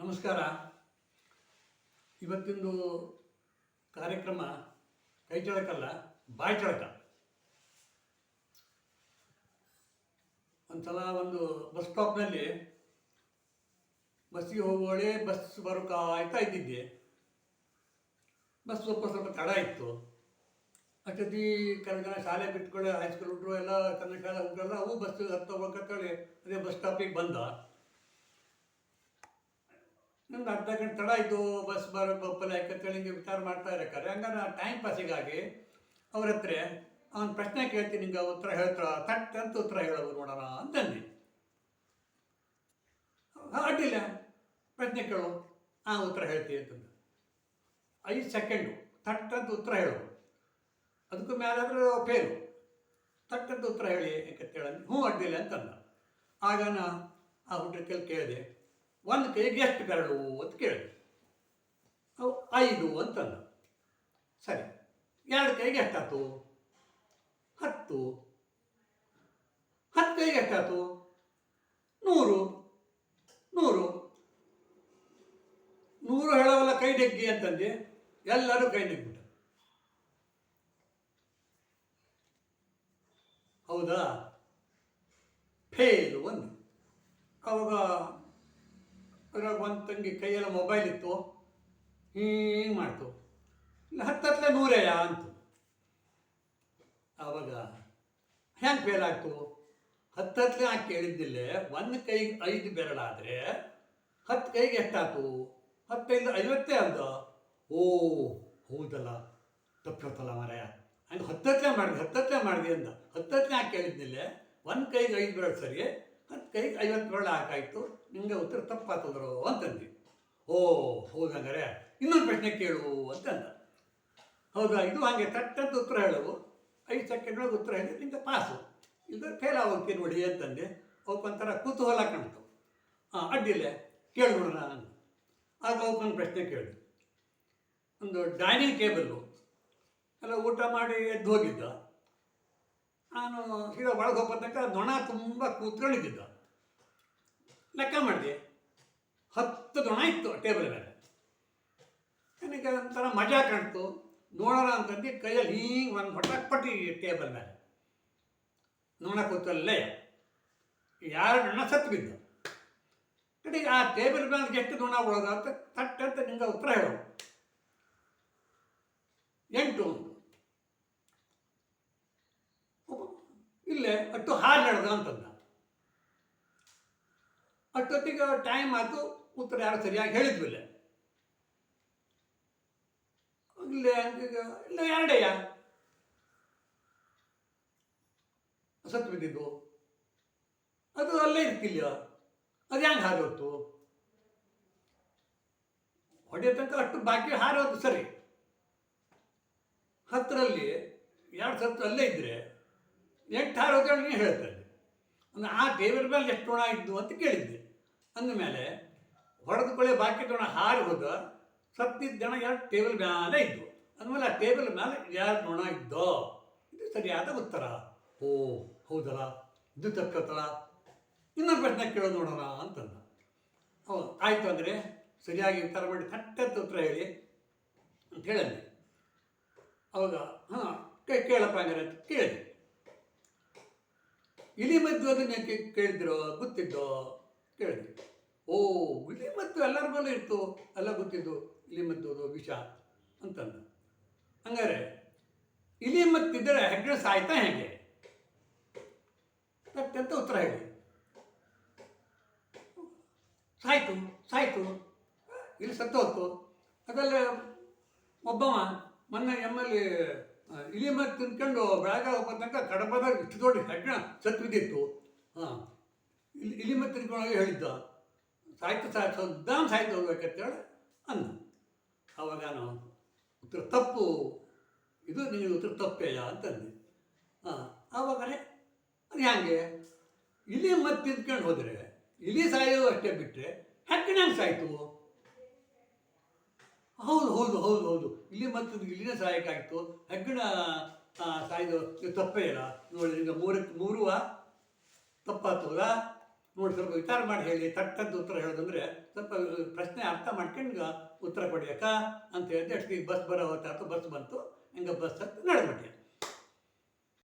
ನಮಸ್ಕಾರ. ಇವತ್ತಿಂದು ಕಾರ್ಯಕ್ರಮ ಕೈ ಚಳಕಲ್ಲ ಬಾಯಿ ಚಳಕ. ಒಂದ್ಸಲ ಒಂದು ಬಸ್ ಸ್ಟಾಪ್ನಲ್ಲಿ ಬಸ್ಸಿಗೆ ಹೋಗುವಳೆ ಬಸ್ ಬರೋ ಕಾಯ್ತಾ ಇದ್ದಿದ್ದೆ. ಬಸ್ ಸ್ವಲ್ಪ ಸ್ವಲ್ಪ ತಡ ಇತ್ತು. ಅಷ್ಟೊತ್ತಿ ಕೆಲವು ಜನ ಶಾಲೆ ಬಿಟ್ಕೊಳ್ಳೆ ಹೈಸ್ಕೂಲ್ ಹುಡುಗರು ಎಲ್ಲ ಕನ್ನಡ ಶಾಲೆ ಹುಡುಗರೆಲ್ಲ ಅವು ಬಸ್ ಹತ್ತೋಗ್ಬೇಕಂತೇಳಿ ಅದೇ ಬಸ್ ಸ್ಟಾಪಿಗೆ ಬಂದ. ನಂದು ಅರ್ಧ ಗಂಟೆ ತಡ ಆಯಿತು, ಬಸ್ ಬರೋ ಬಪ್ಪಲ್ಲ ಯಾಕಂತೇಳಿ ಹಿಂಗೆ ವಿಚಾರ ಮಾಡ್ತಾ ಇರಕ್ಕಾರೆ ಹಂಗಾರೆ ಆ ಟೈಮ್ ಪಾಸಿಗಾಗಿ ಅವ್ರ ಹತ್ರ ಅವ್ನು ಪ್ರಶ್ನೆ ಕೇಳ್ತೀನಿ ಹಿಂಗೆ ಉತ್ತರ ಹೇಳ್ತಾರ, ತಟ್ ಅಂತ ಉತ್ತರ ಹೇಳೋದು ನೋಡೋಣ ಅಂತಂದು. ಅಡ್ಡಿಲ್ಲ, ಪ್ರಶ್ನೆ ಕೇಳು ಹಾಂ ಉತ್ತರ ಹೇಳ್ತೀನಿ ಅಂತಂದು. ಐದು ಸೆಕೆಂಡು ತಟ್ ಅಂತ ಉತ್ತರ ಹೇಳು. ಅದಕ್ಕೂ ಮೇಲಾದರೂ ಫೇಲು ತಟ್ ಅಂತ ಉತ್ತರ ಹೇಳಿ ಯಾಕಂತೇಳಿ ಹ್ಞೂ ಅಡ್ಡಿಲ್ಲ ಅಂತಂದ. ಆಗ ನಾ ಆ ಹುಡುಗ ಕೇಳಿ ಕೇಳಿದೆ ಒಂದು ಕೈಗೆ ಎಷ್ಟು ಬೆರಳು ಅಂತ ಕೇಳಿದೆ ಅವು ಐದು ಅಂತಂದ ಸರಿ, ಎರಡು ಕೈಗೆ ಎಷ್ಟಾಯ್ತು? ಹತ್ತು. ಹತ್ತು ಕೈಗೆ ಎಷ್ಟಾಯ್ತು? ನೂರು. ನೂರು. ನೂರು ಹೇಳೋವಲ್ಲ ಕೈ ನೆಗ್ಗಿ ಅಂತಂದು. ಎಲ್ಲರೂ ಕೈ ನೆಗ್ಬಿಟ್ಟ ಹೌದಾ? ಫೇಲು ಒಂದು. ಅವಾಗ ಅದ್ರಾಗ ಒಂದು ತಂಗಿ ಕೈಯೆಲ್ಲ ಮೊಬೈಲ್ ಇತ್ತು. ಹಿಂಗೆ ಮಾಡ್ತು. ಹತ್ತತ್ಲೆ ನೂರೇಯ ಅಂತು. ಆವಾಗ ಹೆಂಗೆ ಫೇಲ್ ಆಗ್ತು ಹತ್ತತ್ಲೆ ಹಾಕಿ ಕೇಳಿದ್ದಿಲ್ಲ, ಒಂದು ಕೈಗೆ ಐದು ಬೆರಳಾದರೆ ಹತ್ತು ಕೈಗೆ ಎಷ್ಟಾಯ್ತು? ಹತ್ತೈದು ಐವತ್ತೇ ಅಂದ ಓ, ಹೌದಲ್ಲ. ತಪ್ಪಿರ್ತಲ್ಲ ಮರೆಯ. ಹಂಗೆ ಹತ್ತತ್ಲೆ ಮಾಡಿದೆ ಹತ್ತತ್ಲೆ ಮಾಡಿದೆ ಅಂದ. ಹತ್ತತ್ಲೆ ಹಾಕಿ ಕೇಳಿದ್ದಿಲ್ಲ, ಒಂದು ಕೈಗೆ ಐದು ಬೆರಳು ಸರಿ ಕೈಗೆ ಐವತ್ತು ಬೆರಳು ಹಾಕಾಯ್ತು. ನಿಮಗೆ ಉತ್ತರ ತಪ್ಪಾತದ್ರು ಅಂತಂದ್ವಿ ಓ, ಹೌದಂಗಾರೆ. ಇನ್ನೊಂದು ಪ್ರಶ್ನೆ ಕೇಳು ಅಂತಂದ. ಹೌದಾ, ಇದು ಹಾಗೆ ತಟ್ಟಂತ ಉತ್ತರ ಹೇಳೋದು. ಐದು ಸೆಕೆಂಡ್ ಒಳಗೆ ಉತ್ತರ ಹೇಳಿ ನಿಮಗೆ ಪಾಸು. ಇಲ್ಲದ್ರೆ ಫೇಲ್ ಆಗೋಗ್ತೀನಿ ನೋಡಿ ಅಂತಂದೆ. ಅವಕ್ಕೊಂಥರ ಕುತೂಹಲ ಕಾಣ್ತು. ಹಾಂ ಅಡ್ಡಿಲ್ಲ. ಕೇಳಿಬಿಡೋಣ ನಾನು. ಆಗ ಅವಕ್ಕೊಂದು ಪ್ರಶ್ನೆ ಕೇಳಿದೆ ಒಂದು ಡೈನಿಂಗ್ ಟೇಬಲ್ಲು ಎಲ್ಲ ಊಟ ಮಾಡಿ ಎದ್ದು ಹೋಗಿದ್ದ. ನಾನು ಸೀದಾ ಒಳಗೆ ಹೋಗೋ ತನಕ ನೊಣ ತುಂಬ ಕೂತ್ಕೊಂಡಿದ್ದ ಲೆಕ್ಕ ಮಾಡಿದೆ. ಹತ್ತು ದೊಣ ಇತ್ತು ಟೇಬಲ್ ಮೇಲೆ ನನಗೆ ಒಂಥರ ಮಜಾ ಕಾಣ್ತು. ನೋಡೋಣ ಅಂತಂದು ಕೈಯಲ್ಲಿ ಹೀಗೆ ಒಂದು ಹೊಟ್ಟಪಟ್ಟಿ ಟೇಬಲ್ ಮೇಲೆ ನೊಣ ಕೂತಲ್ಲೇ ಯಾರು ನೊಣ ಸತ್ತು ಬಿದ್ದು. ಕಡೆಗೆ ಆ ಟೇಬಲ್ ಮೇಲೆ ಎಷ್ಟು ದೊಣ ಉಳೋದು ಅಂತ ತಟ್ ಅಂತ ನಿಂಗೆ ಉತ್ತರ ಹೇಳೋ. ಎಂಟು ಇಲ್ಲೇ ಅಟ್ಟು ಹಾಲು ನಡೆದ ಅಂತಂದ. ಅಷ್ಟೊತ್ತಿಗೆ ಟೈಮ್ ಆಯ್ತು, ಉತ್ತರ ಯಾರು ಸರಿಯಾಗಿ ಹೇಳಿದ್ವಿಲ್ಲ ಇಲ್ಲ. ಇಲ್ಲ ಎರಡೆಯ ಸತ್ತು ಬಿದ್ದಿದ್ದು. ಅದು ಅಲ್ಲೇ ಇರ್ತಿಲ್ಲ ಅದು ಹೆಂಗೆ ಹಾರೋತು ಹೊಡೆಯ ತನಕ ಅಷ್ಟು ಬಾಕಿ ಹಾರೋದು ಸರಿ. ಹತ್ತರಲ್ಲಿ, ಎರಡು ಸತ್ತು ಅಲ್ಲೇ ಇದ್ದರೆ ಎಂಟು ಹಾರೋದು ನೀನು ಹೇಳ್ತಾರೆ ಅಂದ್ರೆ ಆ ಟೇಬಲ್ ಮೇಲೆ ಎಷ್ಟು ಹಣ ಇದ್ದು ಅಂತ ಕೇಳಿದ್ದೆ. ಅಂದಮೇಲೆ ಹೊಡೆದುಕೊಳ್ಳೆ ಬಾಕಿ ನೊಣ ಹಾರಿ ಹೋದ, ಸತ್ತಿದ್ದ ಜನ ಎರಡು ಟೇಬಲ್ ಮೇಲೆ ಇದ್ದು ಅಂದಮೇಲೆ ಆ ಟೇಬಲ್ ಮೇಲೆ ಯಾರು ನೊಣ ಇದ್ದೋ? ಇದು ಸರಿಯಾದ ಉತ್ತರ. ಓ, ಹೌದಲ್ಲ? ಇದು ತಕ್ಕತ್ತಲ್ಲ? ಇನ್ನೊಂದು ಪ್ರಶ್ನೆ ಕೇಳೋದು ನೋಡೋಣ ಅಂತಂದ. ಹೌದು, ಆಯಿತು ಅಂದರೆ ಸರಿಯಾಗಿ ಉತ್ತರ ಮಾಡಿ ಕಟ್ಟತ್ತ ಉತ್ತರ ಹೇಳಿ ಅಂತ ಹೇಳಂದೆ ಅವಾಗ, ಹಾಂ ಕೇಳಪ್ಪ ಹಂಗಾರೆ ಅಂತ ಕೇಳಿದೆ ಇಲಿ ಮದ್ದು ಅದನ್ನ ಕೇಳಿದ್ರೋ, ಗೊತ್ತಿದ್ದೋ? ಕೇಳಿದೆ. ಓ ಮತ್ತು ಎಲ್ಲರ ಮೇಲೆ ಇತ್ತು? ಎಲ್ಲ ಗೊತ್ತಿದ್ದು ಇಲಿ ಮತ್ತು ಅದು ವಿಷ ಅಂತಂದ. ಹಂಗಾರೆ ಇಲಿ ಮತ್ತಿದ್ದರೆ ಹೆಗ್ಗಣ ಸಾಯ್ತಾ ಹೇಗೆ? ಅಂತ ಉತ್ತರ ಹೇಳಿ? ಸಾಯ್ತು ಸಾಯ್ತು. ಇಲ್ಲಿ ಸತ್ತು ಹೋಯ್ತು. ಅದಲ್ಲ ಒಬ್ಬವ ಮೊನ್ನೆ ಎಮ್ಮಲ್ಲಿ ಇಲಿ ಮತ್ತು ತಿನ್ಕೊಂಡು ಬೆಳಗ್ಗೆ ಹೋಗೋ ತನಕ ಕಡಬದಾಗ ಇಷ್ಟು ದೊಡ್ಡ ಹೆಗ್ಗಣ ಸತ್ತು ಬಿದ್ದಿತ್ತು. ಹಾಂ. ಇಲ್ಲಿ ಇಲಿ ಮತ್ತೆ ತಿನ್ಕೊಂಡು ಹೇಳಿದ್ದ, ಸಾಹಿತ್ಯ ಸಾಹಿತ್ಯ ದಾಮ್ ಸಾಹಿತ್ಯ ಹೋಗ್ಬೇಕಂತೇಳಿ ಅಂದ. ಅವಾಗ ನಾನು ಉತ್ತರ ತಪ್ಪು, ಇದು ನೀನು ಉತ್ತರ ತಪ್ಪೇಯ ಅಂತಂದೆ ಹಾಂ ಆವಾಗಲೇ, ಅದು ಹ್ಯಾಂಗೆ? ಇಲಿ ಮತ್ತೆ ತಿಂದ್ಕೊಂಡು ಹೋದರೆ ಇಲಿ ಸಾಯೋದು ಅಷ್ಟೇ ಬಿಟ್ಟರೆ ಹೆಂಗೆ ಸಾಯ್ತು? ಹೌದು ಹೌದು ಹೌದು ಹೌದು. ಇಲ್ಲಿ ಮತ್ತೆ ಇಲ್ಲಿನ ಸಹಾಯಕ್ಕಾಗಿತ್ತು ಹೆಗ್ಗಣ ಸಾಯ್ದು ತಪ್ಪೇ ಇಲ್ಲ ನೋಡಿ, ಈಗ ಮೂರಕ್ಕೆ ಮೂರುವ ತಪ್ಪಾಗ್ತದ ನೋಡಿ ಸ್ವಲ್ಪ ವಿಚಾರ ಮಾಡಿ ಹೇಳಿ ತಟ್ಟದ್ದು ಉತ್ತರ ಹೇಳೋದಂದ್ರೆ ಸ್ವಲ್ಪ ಪ್ರಶ್ನೆ ಅರ್ಥ ಮಾಡ್ಕೊಂಡು ಉತ್ತರ ಕೊಡಿ ಅಂತ ಹೇಳಿದ್ರೆ, ಅಷ್ಟು ಬಸ್ ಬರೋ ಹೊತ್ತಾಯ್ತು ಬಸ್ ಬಂತು, ಹಿಂಗೆ ಬಸ್ ಹತ್ತು ನಡೆದ್ಬಿಟ್ಟೆ